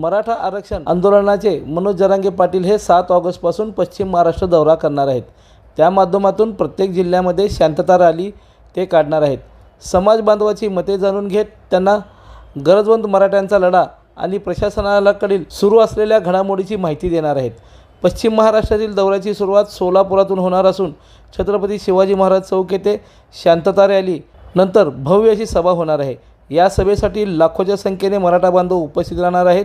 मराठा आरक्षण आंदोलनाचे मनोज जरांगे पाटील हे सात ऑगस्टपासून पश्चिम महाराष्ट्र दौरा करणार आहेत. त्या माध्यमातून प्रत्येक जिल्ह्यामध्ये शांतता रॅली ते काढणार आहेत. समाज बांधवाची मते जाणून घेत त्यांना गरजवंत मराठ्यांचा लढा आणि प्रशासनाकडील सुरू असलेल्या घडामोडीची माहिती देणार आहेत. पश्चिम महाराष्ट्रातील दौऱ्याची सुरुवात सोलापुरातून होणार असून छत्रपती शिवाजी महाराज चौक येथे शांतता रॅली नंतर भव्य अशी सभा होणार आहे. या सभेसाठी लाखोच्या संख्येने मराठा बांधव उपस्थित राहणार आहेत.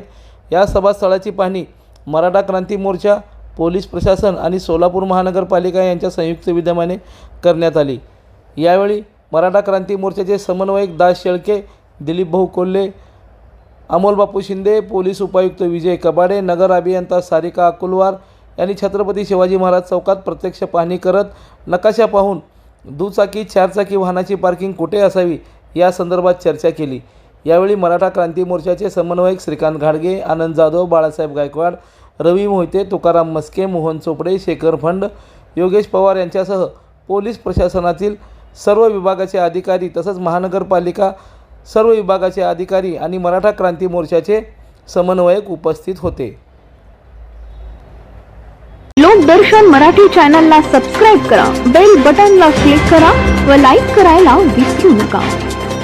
या सभास्थळाची पाहणी मराठा क्रांती मोर्चा पोलीस प्रशासन आणि सोलापूर महानगरपालिका यांच्या संयुक्त विद्यमाने करण्यात आली. यावेळी मराठा क्रांती मोर्चाचे समन्वयक दास शेळके दिलीप भाऊ कोल्हे अमोल बापू शिंदे पोलीस उपायुक्त विजय कबाडे नगर अभियंता सारिका अकुलवार यांनी छत्रपती शिवाजी महाराज चौकात प्रत्यक्ष पाहणी करत नकाशा पाहून दुचाकी चारचाकी वाहनाची पार्किंग कुठे असावी या संदर्भात चर्चा केली. यावेळी मराठा क्रांती मोर्चाचे समन्वयक श्रीकांत घाडगे आनंद जाधव बाळासाहेब गायकवाड रवी मोहिते तुकाराम मस्के मोहन चोपडे शेखर फंड योगेश पवार यांच्यासह पोलीस प्रशासनातील सर्व विभागाचे अधिकारी तसंच महानगरपालिका सर्व विभागाचे अधिकारी आणि मराठा क्रांती मोर्चाचे समन्वयक उपस्थित होते. लोकदर्शन मराठी चॅनलला सबस्क्राईब करा बेल बटनला क्लिक करा व लाईक करायला विसरू नका.